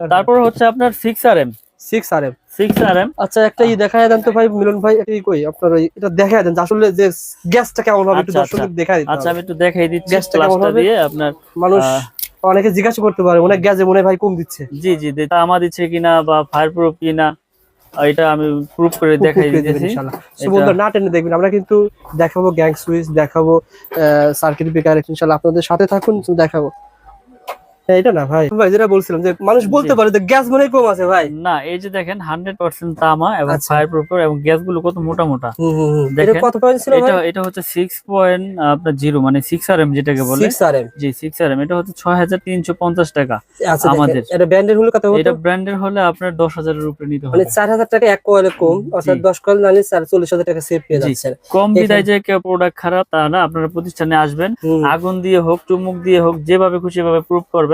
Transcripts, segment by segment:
তারপর হচ্ছে আপনার six R M six R M six R M আচ্ছা একটা ই দেখা দেন তো ভাই মিলন ভাই এই কই আপনার এটা দেখা দেন যে আসলে যে গ্যাসটা কেমন হবে একটু আচ্ছা, দর্শকদের দেখা দিতে আচ্ছা আমি একটু দেখাই দিচ্ছি গ্যাসটা কেমন হবে? দিয়ে আপনার মানুষ অনেকে জিজ্ঞাসা করতে পারে অনেক গ্যাসে মনে হয় ভাই কম দিচ্ছে। জি জি তামা দিচ্ছে কিনা বা ফায়ার প্রুফ কিনা এটা আমি প্রুফ করে দেখাই দিতেছি। ইনশাআল্লাহ। বন্ধুরা না টেনে দেখবেন আমরা কিন্তু দেখাবো গ্যাং সুইচ দেখাবো সার্কিট ব্রেকার ইনশাআল্লাহ আপনাদের সাথে থাকুন দেখাবো। হ্যাঁ, এটা না ভাই। ভাই যেটা বলছিলাম যে মানুষ বলতে পারে যে গ্যাস মনে কম আছে ভাই। না এই যে দেখেন হান্ড্রেড পার্সেন্ট তামা এবং আচ্ছা। ফায়ার প্রুফ এবং গ্যাসগুলো কত মোটা মোটা। কত পয়েন্ট ছিল এটা এটা হচ্ছে সিক্স পয়েন্ট আপনার জিরো মানে সিক্স আর এম যেটাকে বলে। 6 RM G six R M এটা হচ্ছে ছয় হাজার তিনশো পঞ্চাশ টাকা আচ্ছা আমাদের। এটা ব্র্যান্ডের হলো কত এটা ব্র্যান্ডের হলে আপনার দশ হাজারের উপরে নিতে মানে হবে। চার হাজার টাকা এক কয়েলে কম অর্থাৎ। দশ কয়েল নালে চল্লিশ হাজার টাকা সেভ পেয়ে যাচ্ছেন। কম বিদায় যে কেউ প্রোডাক্ট খারাপ তা না আপনারা প্রতিষ্ঠানে আসবেন। আগুন দিয়ে হোক চুমুক দিয়ে হোক যেভাবে খুশি ভাবে প্রুফ করবেন।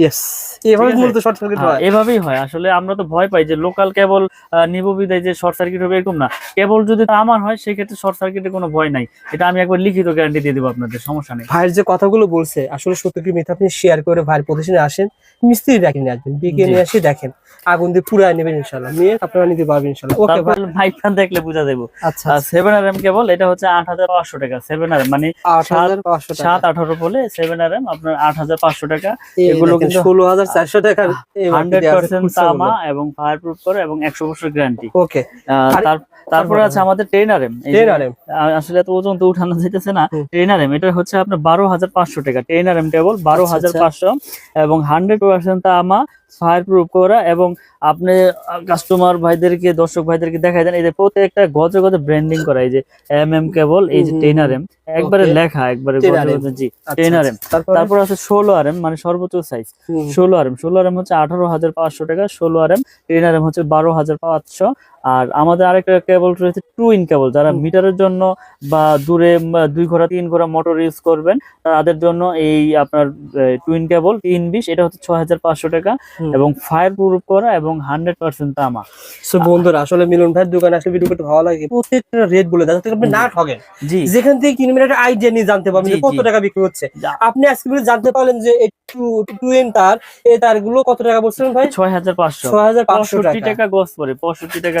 ইয়েস এভাবে মূলত শর্ট সার্কিট হ্যাঁ, হয়। এভাবেই হয়। আসলে আমরা তো ভয় পাই যে লোকাল কেবল নিব বিদায় যে শর্ট সার্কিট হবে এরকম না। কেবল যদি আমার হয় সেক্ষেত্রে শর্ট সার্কিটের কোনো ভয় নাই। এটা আমি একবার লিখিত গ্যারান্টি দিয়ে দেবো আপনাদের সমস্যা নেই। ভাইয়ের যে কথাগুলো বলছে আসলে সত্য কি মিথ্যা আপনি শেয়ার করে ভাইয়ের প্রতিষ্ঠানে আসেন মিস্ত্রি ডাকি নিয়ে আসবেন বিকে নিয়ে আসি দেখেন। আগুন দিয়ে পুরাই নেবেন ইনশাল্লাহ। নিয়ে আপনারা নিতে পারবেন ইনশাল্লাহ। ওকে ভাই। মাইকটা দেখলে বোঝা যাব আচ্ছা সেভেন আর এম কেবল এটা হচ্ছে আট হাজার পাঁচশো টাকা। সেভেন আর এম মানে সাত আঠারো বলে সেভেন আর এম আপনার আট হাজার পাঁচশো টাকা। এগুলো কিন্তু টাকার তামা এবং ফায়ার প্রুফ করে এবং একশো বছর গ্যারান্টি ওকে তারপরে আছে আমাদের এম আসলে তো ওজন তো উঠানো যেতেছে না। এম এটা হচ্ছে আপনার বারো হাজার পাঁচশো টাকা। এম কেবল বারো আচ্ছা, হাজার আচ্ছা। পাঁচশো এবং হান্ড্রেড পার্সেন্ট তামা ফায়ার প্রুফ করা এবং আপনি কাস্টমার ভাইদেরকে দর্শক ভাইদেরকে দেখাই দেন। এই যে প্রত্যেকটা গজে গজে ব্র্যান্ডিং করা। এই যে এম এম কেবল এই যে হুম, টেন আর এম একবারে লেখা একবারে 10 গজে জি টেন আর এম। তারপর? আছে ষোলো আর এম মানে সর্বোচ্চ সাইজ ষোলো আর এম ষোলো আর এম হচ্ছে আঠারো হাজার পাঁচশো টাকা ষোলো R M ten R M হচ্ছে বারো হাজার পাঁচশো। আর আমাদের আরেকটা কেবল রয়েছে টু ইন কেবল যারা মিটারের জন্য বা দূরে দুই ঘোড়া তিন ঘোড়া মোটর ইউজ করবেন তাদের জন্য এই আপনার টুইন কেবল তিন বিশ এটা হচ্ছে ছয় হাজার পাঁচশো টাকা এবং ফায়ার প্রুফ করা এবং হান্ড্রেড পার্সেন্ট তামা। বন্ধুরা আসলে মিলন ভাইয়ের দোকানে আসলে ভিডিও করতে ভালো লাগে প্রত্যেকটা রেট বলে দেয় আপনি না ঠকেন জি। যেখান থেকে কিনবেন একটা আইডিয়া নিয়ে জানতে পারবেন যে কত টাকা বিক্রি হচ্ছে। আপনি আজকে জানতে পারলেন যে টু টু এন তার এই তারগুলো কত টাকা বলছিলেন ভাই? ছয় হাজার পাঁচশো। ছয় হাজার পাঁচশো টাকা। গোস পরে পঁয়ষট্টি টাকা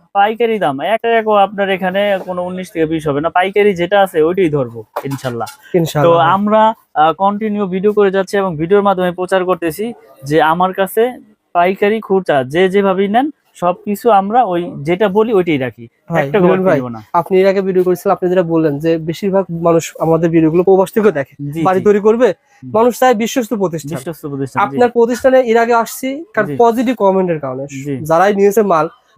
পাইকারি দাম ধরবেন? এক এক আপনার এখানে কোনো উনিশ থেকে বিশ হবে না পাইকারি যেটা আছে ওইটাই ধরবো ইনশাল্লাহ। তো আমরা কন্টিনিউ ভিডিও করে যাচ্ছি এবং ভিডিওর মাধ্যমে প্রচার করতেছি যে আমার কাছে পাইকারি খুচরা যে যেভাবেই নেন সবকিছু আমরা ওই যেটা বলি ওইটাই রাখি। একটা না। আপনি এর আগে ভিডিও করেছিলেন আপনি যেটা বললেন যে বেশিরভাগ মানুষ আমাদের ভিডিওগুলো প্রবাস থেকে দেখে বাড়ি তৈরি করবে মানুষ চায় বিশ্বস্ত প্রতিষ্ঠান। বিশ্বস্ত প্রতিষ্ঠান আপনার প্রতিষ্ঠানে এর আগে আসছি কারণ। পজিটিভ কমেন্টের কারণে। যারাই নিয়েছে মাল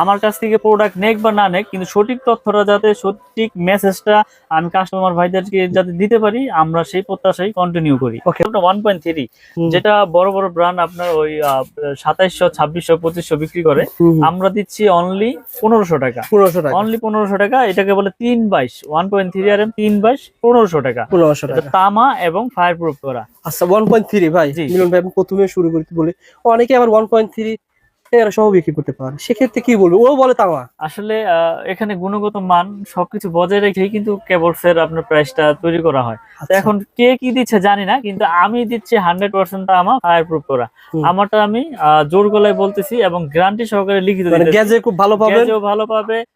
আমার কাছ থেকে প্রোডাক্ট নেক বা না নেক কিন্তু সঠিক তথ্যটা যাতে সঠিক মেসেজটা আমি কাস্টমার ভাইদেরকে যাতে দিতে পারি আমরা সেই প্রত্যাশাই কন্টিনিউ করি। Okay. ওয়ান পয়েন্ট থ্রি যেটা বড় বড় ব্র্যান্ড আপনার ওই সাতাইশশো ছাব্বিশশো পঁচিশশো বিক্রি করে আমরা দিচ্ছি অনলি পনেরোশো টাকা। পনেরোশো টাকা। অনলি পনেরোশো টাকা এটাকে বলে তিন বাইশ one point three R M তিন বাইশ পনেরোশো টাকা। পনেরোশো টাকা। তামা এবং ফায়ার প্রুফ করা। আচ্ছা ওয়ান পয়েন্ট থ্রি ভাই। জি। মিলন ভাই প্রথমে শুরু করতে বলি। অনেকে আবার ওয়ান পয়েন্ট থ্রি এরা সহ বিক্রি করতে পারে সেক্ষেত্রে কি বলবে? ও বলে আসলে এখানে গুণগত মান সবকিছু বজায় রেখেই কিন্তু কেবলস এর আপনার প্রাইসটা তৈরি করা হয়। আচ্ছা, এখন কে কি দিচ্ছে জানি না কিন্তু আমি দিচ্ছি হান্ড্রেড পার্সেন্ট আমার ফায়ার প্রুফ করা আমারটা আমি জোর গলায় বলতেছি এবং গ্যারান্টি সহকারে লিখিত মানে গ্যাজে খুব ভালো পাবে ভালো পাবে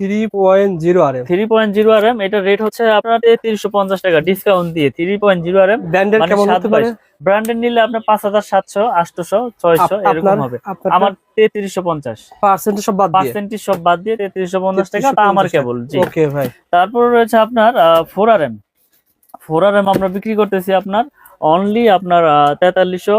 three point zero R M three point zero R M এটা রেট হচ্ছে আপনার তিনশো পঞ্চাশ টাকা ডিসকাউন্ট দিয়ে three point zero R M ব্র্যান্ডের কেমন হতে পারে? ব্র্যান্ডেড নিলে আপনার পাঁচ হাজার সাতশো আটশোশো ছয়শো এরকম হবে। আমার তেত্রিশশো পঞ্চাশ। সব বাদ দিয়ে? পার্সেন্টেজ সব বাদ দিয়ে তেত্রিশশো পঞ্চাশ টাকা তা আমার কেবল জি। ওকে ভাই। তারপর রয়েছে আপনার four R M four R M আমরা বিক্রি করতেছি আপনার অনলি আপনার তেতাল্লিশশো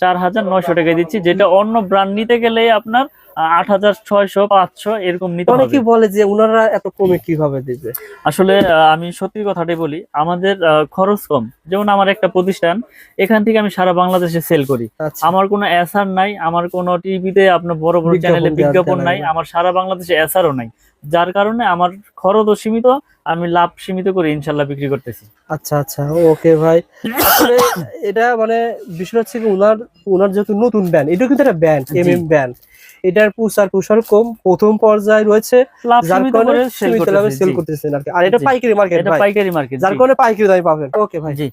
চার হাজার নয়শো টাকা দিচ্ছি যেটা অন্য ব্র্যান্ড নিতে গেলে আপনার আট হাজার ছয়শো পাঁচশো এরকম নিতে হবে। অনেকে বলে যে ওনারা এত কমে কীভাবে দিবে? আসলে আমি সত্যি কথাটাই বলি আমাদের খরচ কম। যেমন আমার একটা প্রতিষ্ঠান এখান থেকে আমি সারা বাংলাদেশে সেল করি। আচ্ছা। আমার কোনো এসআর নাই আমার কোনো টিভিতে আপনার বড় বড় চ্যানেলে বিজ্ঞাপন নাই আমার সারা বাংলাদেশে এসআরও নাই। যার কারণে আমার খরচও সীমিত আমি লাভ সীমিত করে ইনশাল্লাহ বিক্রি করতেছি। আচ্ছা আচ্ছা ওকে ভাই। এটা মানে বিষয় হচ্ছে কি উনার উনার যেহেতু নতুন ব্যান্ড এটা কিন্তু একটা ব্যান্ড। M M band. এটার প্রচার প্রসার কম প্রথম পর্যায়ে রয়েছে লাভ যার সীমিত কারণে করে সেল করতেছেন আর কি। আর এটা পাইকারি মার্কেট এটা পাইকারি মার্কেট যার কারণে পাইকারি দামে পাবেন। ওকে ভাই। জি।